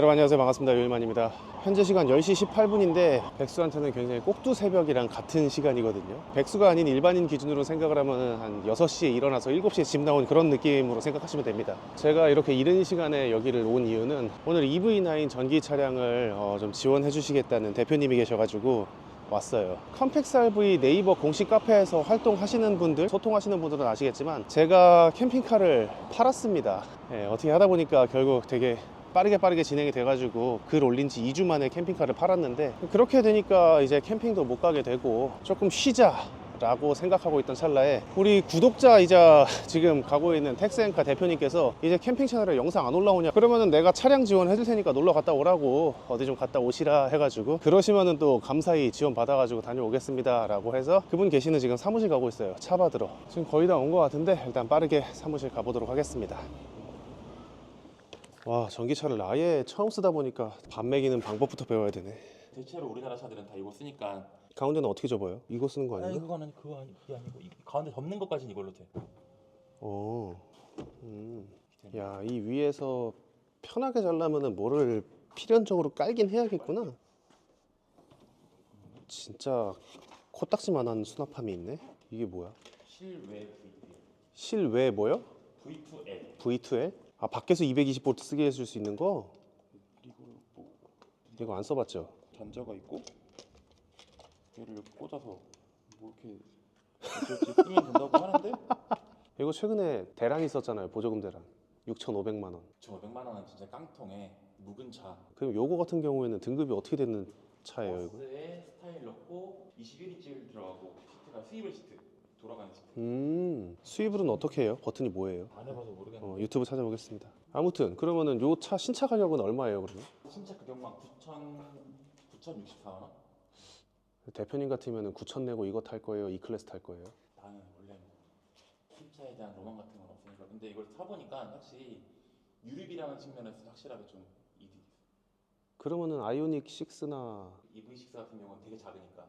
여러분 안녕하세요. 반갑습니다. 유일만입니다. 현재 시간 10시 18분인데 백수한테는 굉장히 꼭두 새벽이랑 같은 시간이거든요. 백수가 아닌 일반인 기준으로 생각을 하면 한 6시에 일어나서 7시에 집 나온 그런 느낌으로 생각하시면 됩니다. 제가 이렇게 이른 시간에 여기를 온 이유는 오늘 EV9 전기 차량을 어, 좀 지원해 주시겠다는 대표님이 계셔가지고 왔어요. 컴팩스 RV 네이버 공식 카페에서 활동하시는 분들, 소통하시는 분들은 아시겠지만 제가 캠핑카를 팔았습니다. 예, 어떻게 하다 보니까 결국 되게 빠르게 빠르게 진행이 돼가지고 글 올린 지 2주 만에 캠핑카를 팔았는데 그렇게 되니까 이제 캠핑도 못 가게 되고 조금 쉬자 라고 생각하고 있던 찰나에 우리 구독자이자 지금 가고 있는 텍스앤카 대표님께서 이제 캠핑 채널에 영상 안 올라오냐? 그러면은 내가 차량 지원해 줄 테니까 놀러 갔다 오라고 어디 좀 갔다 오시라 해가지고 그러시면은 또 감사히 지원 받아가지고 다녀오겠습니다 라고 해서 그분 계시는 지금 사무실 가고 있어요. 차 받으러. 지금 거의 다 온 것 같은데 일단 빠르게 사무실 가보도록 하겠습니다 와 전기차를 아예 처음 쓰다 보니까 밥 먹이는 방법부터 배워야 되네 대체로 우리나라 차들은 다 이거 쓰니까 가운데는 어떻게 접어요? 이거 쓰는 거 아니 아닌가? 그거는 그거 아니 그게 아니고 이 가운데 접는 것까지는 이걸로 돼. 어. 음. 야, 이 위에서 편하게 잘라면은 뭐를 필연적으로 깔긴 해야겠구나. 진짜 코딱지만한 수납함이 있네. 이게 뭐야? 실외 V2 실외 뭐요? V2L V2L? 아, 밖에서 220V 쓰게 해줄 수 있는 거? 그리고 뭐 이거 안 써봤죠? 전자가 있고 얘를 이렇게 꽂아서 뭐 이렇게 어쩔지 쓰면 된다고 하는데 이거 최근에 대란 있었잖아요. 보조금 대란. 6,500만 원. 1,500만 원은 진짜 깡통에 묵은 차. 그럼 요거 같은 경우에는 등급이 어떻게 되는 차예요, 이거? 버스에 스타일 넣고 21인치 들어가고 시트가 스위블 시트 돌아가는 시트. 음, 수입은 어떻게 해요? 버튼이 뭐예요? 안 해봐서 모르겠는데 어, 유튜브 찾아보겠습니다. 아무튼 그러면은 요 차 신차 가격은 얼마예요, 그러면? 신차 가격만 9,000 9,064만 원? 대표님 같으면은 9천 내고 이거 탈 거예요, 이 클래스 탈 거예요. 나는 원래 뭐 힙차에 대한 로망 같은 건 없으니까 근데 이걸 사보니까 확실히 유립이라는 측면에서 확실하게 좀 이득이 있어 그러면은 아이오닉 6나 EV6 같은 경우는 되게 작으니까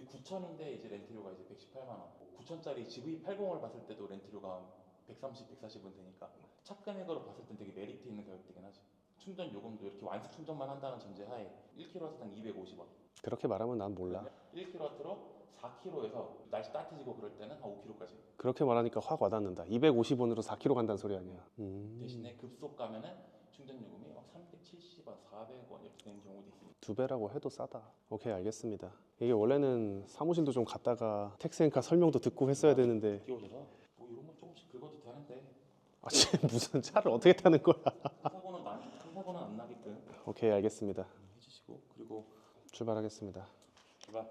근데 9천인데 이제 렌트료가 이제 118만 원 9천짜리 GV80을 봤을 때도 렌트료가 130, 140은 되니까 차 금액으로 봤을 땐 되게 메리트 있는 가격대긴 하지 충전 요금도 이렇게 완수 충전만 한다는 전제하에 1kW당 250원 그렇게 말하면 난 몰라. 1kW로 4km에서 날씨 따뜻해지고 그럴 때는 한 5km까지 그렇게 말하니까 확 와닿는다. 250원으로 4km 간다는 소리 아니야. 음, 대신에 급속 가면은 충전 요금이 막 370원, 400원 이렇게 되는 경우도 있습니다. 두 배라고 해도 싸다. 오케이 알겠습니다. 이게 원래는 사무실도 좀 갔다가 텍스앤카 설명도 듣고 했어야 되는데 끼워져서 뭐 이런 건 조금씩 긁어도 되는데 아 지금 무슨 차를 어떻게 타는 거야? 큰 사고는 나, 큰 사고는 안 나게끔 오케이 알겠습니다. 해주시고 그리고 출발하겠습니다. 제가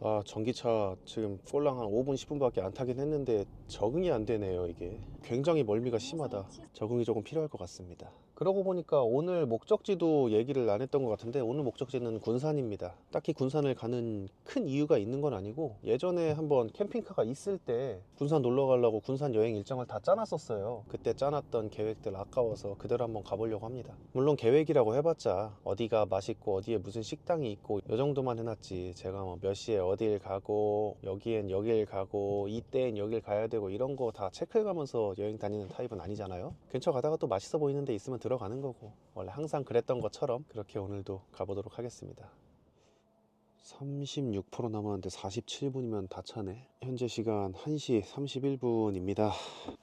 아 전기차 지금 꼴랑 한 5분 10분밖에 안 타긴 했는데 적응이 안 되네요 이게 굉장히 멀미가 심하다 적응이 조금 필요할 것 같습니다 그러고 보니까 오늘 목적지도 얘기를 안 했던 것 같은데 오늘 목적지는 군산입니다. 딱히 군산을 가는 큰 이유가 있는 건 아니고 예전에 한번 캠핑카가 있을 때 군산 놀러 가려고 군산 여행 일정을 다 짜놨었어요. 그때 짜놨던 계획들 아까워서 그대로 한번 가보려고 합니다. 물론 계획이라고 해봤자 어디가 맛있고 어디에 무슨 식당이 있고 이 정도만 해놨지 제가 뭐 몇 시에 어딜 가고 여기엔 여길 가고 이때엔 여길 가야 되고 이런 거 다 체크해 가면서 여행 다니는 타입은 아니잖아요. 근처 가다가 또 맛있어 보이는 데 있으면 들어가는 거고 원래 항상 그랬던 것처럼 그렇게 오늘도 가보도록 하겠습니다 36% 남았는데 47분이면 다 차네. 현재 시간 1시 31분입니다.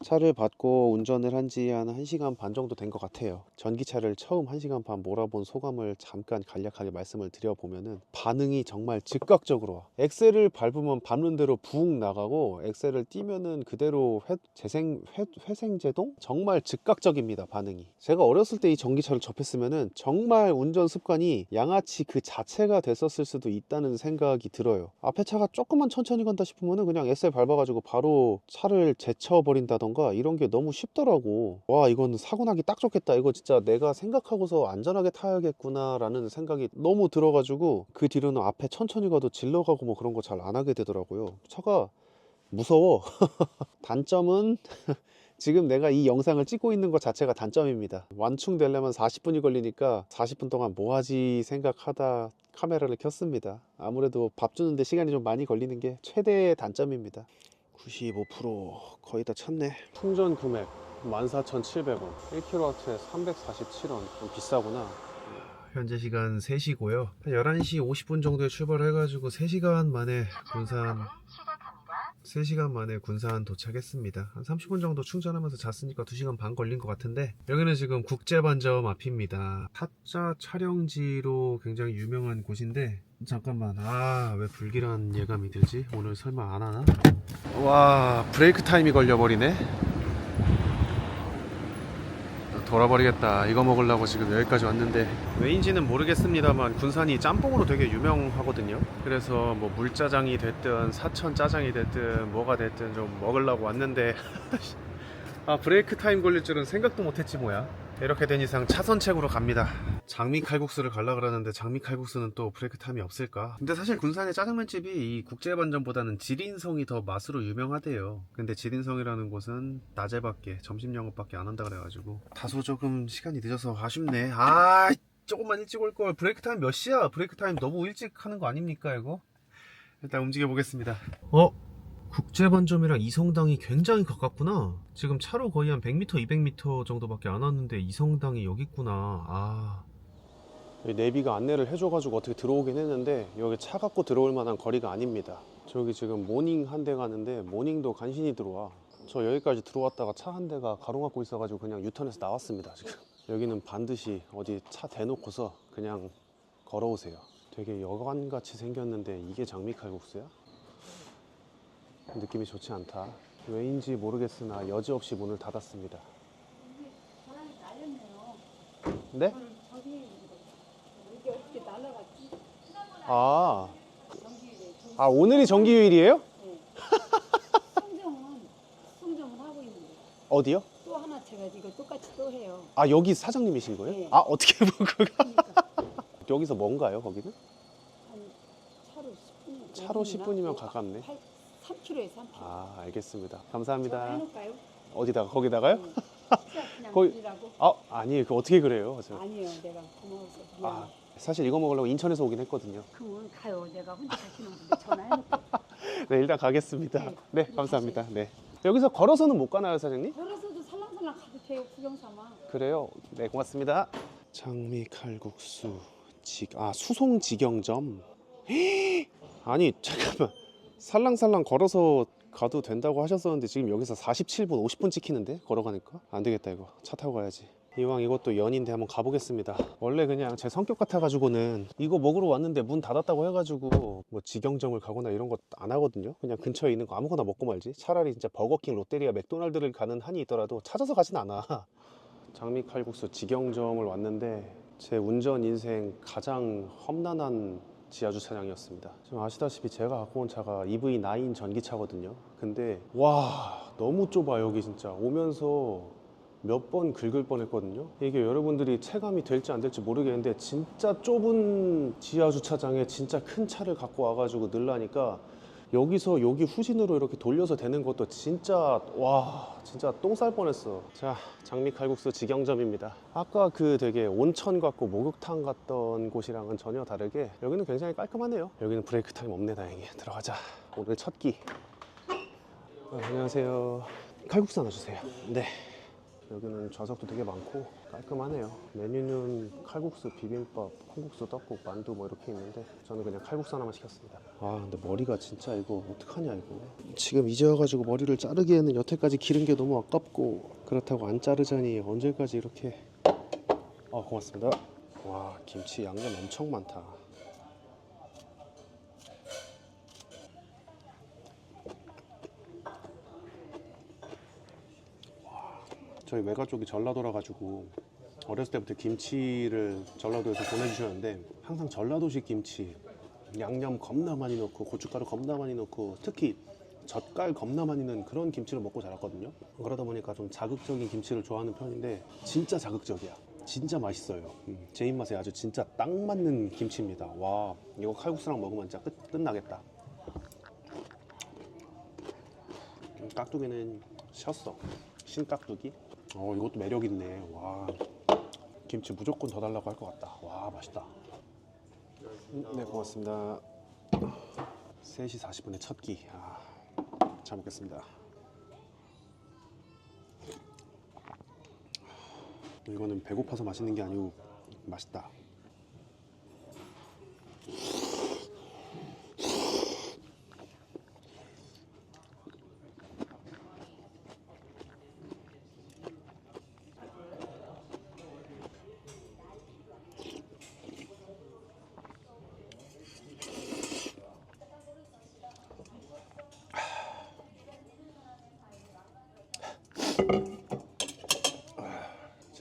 차를 받고 운전을 한 지 한 1시간 반 정도 된 것 같아요. 전기차를 처음 1시간 반 몰아본 소감을 잠깐 간략하게 말씀을 드려보면 은 반응이 정말 즉각적으로 와. 엑셀을 밟으면 밟는 대로 부욱 나가고 엑셀을 띄면은 그대로 회, 재생, 회, 회생제동? 정말 즉각적입니다. 반응이. 제가 어렸을 때 이 전기차를 접했으면은 정말 운전 습관이 양아치 그 자체가 됐었을 수도 있다 는 생각이 들어요. 앞에 차가 조금만 천천히 간다 싶으면은 그냥 엑셀 밟아가지고 바로 차를 제쳐버린다던가 이런 게 너무 쉽더라고. 와, 이건 사고 나기 딱 좋겠다. 이거 진짜 내가 생각하고서 안전하게 타야겠구나 라는 생각이 너무 들어가지고 그 뒤로는 앞에 천천히 가도 질러가고 뭐 그런 거 잘 안 하게 되더라고요. 차가 무서워. 단점은 지금 내가 이 영상을 찍고 있는 것 자체가 단점입니다. 완충되려면 40분이 걸리니까 40분 동안 뭐 하지 생각하다 카메라를 켰습니다. 아무래도 밥 주는데 시간이 좀 많이 걸리는 게 최대의 단점입니다. 95% 거의 다 찼네. 충전 금액 14,700원 1kW에 347원 좀 비싸구나 현재 시간 3시고요 11시 50분 정도에 출발을 해가지고 3시간 만에 군산 3시간 만에 군산 도착했습니다. 한 30분 정도 충전하면서 잤으니까 2시간 반 걸린 것 같은데 여기는 지금 국제반점 앞입니다. 타짜 촬영지로 굉장히 유명한 곳인데 잠깐만 아 왜 불길한 예감이 들지? 오늘 설마 안 하나? 와 브레이크 타임이 걸려버리네 돌아버리겠다. 이거 먹으려고 지금 여기까지 왔는데. 왜인지는 모르겠습니다만 군산이 짬뽕으로 되게 유명하거든요. 그래서 뭐 물짜장이 됐든 사천 짜장이 됐든 뭐가 됐든 좀 먹으려고 왔는데. 아 브레이크 타임 걸릴 줄은 생각도 못했지 뭐야 이렇게 된 이상 차선책으로 갑니다. 장미 칼국수를 갈라 그러는데 장미 칼국수는 또 브레이크 타임이 없을까? 근데 사실 군산의 짜장면집이 이 국제반점보다는 지린성이 더 맛으로 유명하대요. 근데 지린성이라는 곳은 낮에밖에 점심 영업밖에 안 한다 그래가지고 다소 조금 시간이 늦어서 아쉽네. 아 조금만 일찍 올 걸. 브레이크 타임 몇 시야? 브레이크 타임 너무 일찍 하는 거 아닙니까 이거? 일단 움직여 보겠습니다. 어? 국제반점이랑 이성당이 굉장히 가깝구나. 지금 차로 거의 한 100m, 200m 정도밖에 안 왔는데 이성당이 여기 있구나. 아. 내비가 안내를 해줘가지고 어떻게 들어오긴 했는데 여기 차 갖고 들어올 만한 거리가 아닙니다. 저기 지금 모닝 한 대 가는데 모닝도 간신히 들어와. 저 여기까지 들어왔다가 차 한 대가 가로막고 있어가지고 그냥 유턴해서 나왔습니다. 지금 여기는 반드시 어디 차 대놓고서 그냥 걸어오세요. 되게 여관같이 생겼는데 이게 장미 칼국수야? 느낌이 좋지 않다. 왜인지 모르겠으나 여지없이 문을 닫았습니다. 네? 아, 아 오늘이 정기휴일이에요? 네. 성정은 성정을 하고 있는데 어디요? 또 하나 제가 이거 똑같이 또 해요. 아 여기 사장님이신 거예요? 네. 아 어떻게 보고 그러니까 여기서 먼가요 거기는? 한 차로 10분. 차로 10분이면 가깝네. 3km에 3km. 아 알겠습니다. 저 감사합니다. 해놓을까요? 어디다가 거기다가요? 네. 진짜 그냥 거기- 드리라고? 아 아니에요. 그 어떻게 그래요? 저. 아니에요. 내가 고마워서 아. 사실 이거 먹으려고 인천에서 오긴 했거든요. 그러면 가요. 내가 혼자 가시는 건데 전화해놓고 네 일단 가겠습니다. 네. 네 감사합니다. 네 여기서 걸어서는 못 가나요 사장님? 걸어서도 살랑살랑 가도 돼요. 구경 삼아. 그래요. 네, 고맙습니다. 장미 칼국수 지, 아 수송 직영점. 아니 잠깐만 살랑살랑 걸어서 가도 된다고 하셨었는데 지금 여기서 47분 50분 찍히는데 걸어가니까 안 되겠다 이거 차 타고 가야지. 이왕 이것도 연인데 한번 가보겠습니다. 원래 그냥 제 성격 같아가지고는 이거 먹으러 왔는데 문 닫았다고 해가지고 뭐 직영점을 가거나 이런 거 안 하거든요. 그냥 근처에 있는 거 아무거나 먹고 말지. 차라리 진짜 버거킹, 롯데리아, 맥도날드를 가는 한이 있더라도 찾아서 가진 않아. 장미 칼국수 직영점을 왔는데 제 운전 인생 가장 험난한 지하 주차장이었습니다. 지금 아시다시피 제가 갖고 온 차가 EV9 전기차거든요. 근데 와 너무 좁아 여기 진짜 오면서 몇 번 긁을 뻔했거든요. 이게 여러분들이 체감이 될지 안 될지 모르겠는데 진짜 좁은 지하 주차장에 진짜 큰 차를 갖고 와가지고 늘라니까 여기서 여기 후진으로 이렇게 돌려서 되는 것도 진짜 와 진짜 똥 쌀 뻔했어. 자 장미 칼국수 직영점입니다. 아까 그 되게 온천 같고 목욕탕 갔던 곳이랑은 전혀 다르게 여기는 굉장히 깔끔하네요. 여기는 브레이크 타임 없네 다행히. 들어가자. 오늘 첫끼. 어, 안녕하세요. 칼국수 하나 주세요. 네. 여기는 좌석도 되게 많고 깔끔하네요. 메뉴는 칼국수, 비빔밥, 콩국수, 떡국, 만두 뭐 이렇게 있는데 저는 그냥 칼국수 하나만 시켰습니다. 아 근데 머리가 진짜 이거 어떡하냐 이거. 지금 이제 와가지고 머리를 자르기에는 여태까지 기른 게 너무 아깝고 그렇다고 안 자르자니 언제까지 이렇게. 아 고맙습니다. 와 김치 양념 엄청 많다. 저희 외가 쪽이 전라도라 가지고 어렸을 때부터 김치를 전라도에서 보내주셨는데 항상 전라도식 김치 양념 겁나 많이 넣고 고춧가루 겁나 많이 넣고 특히 젓갈 겁나 많이 넣은 그런 김치를 먹고 자랐거든요. 그러다 보니까 좀 자극적인 김치를 좋아하는 편인데 진짜 자극적이야. 진짜 맛있어요. 음, 제 입맛에 아주 진짜 딱 맞는 김치입니다. 와 이거 칼국수랑 먹으면 진짜 끝, 끝나겠다. 음, 깍두기는 쉬었어. 신깍두기 어 이것도 매력 있네. 와 김치 무조건 더 달라고 할 것 같다. 와 맛있다. 음, 네 고맙습니다. 3시 40분에 첫 끼. 아, 잘 먹겠습니다. 이거는 배고파서 맛있는 게 아니고 맛있다.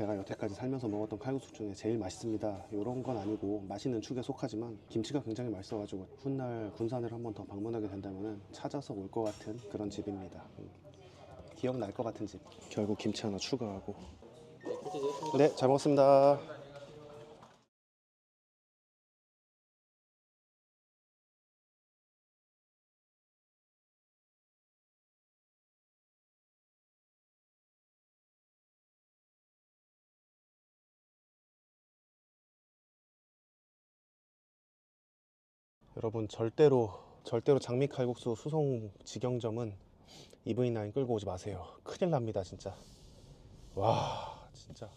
제가 여태까지 살면서 먹었던 칼국수 중에 제일 맛있습니다. 이런 건 아니고 맛있는 축에 속하지만 김치가 굉장히 맛있어가지고 훗날 군산을 한 번 더 방문하게 된다면 찾아서 올 것 같은 그런 집입니다. 음. 기억날 것 같은 집. 결국 김치 하나 추가하고. 네, 잘 먹었습니다. 여러분 절대로 절대로 장미 칼국수 수송 직영점은 EV9 끌고 오지 마세요. 큰일 납니다 진짜. 와 진짜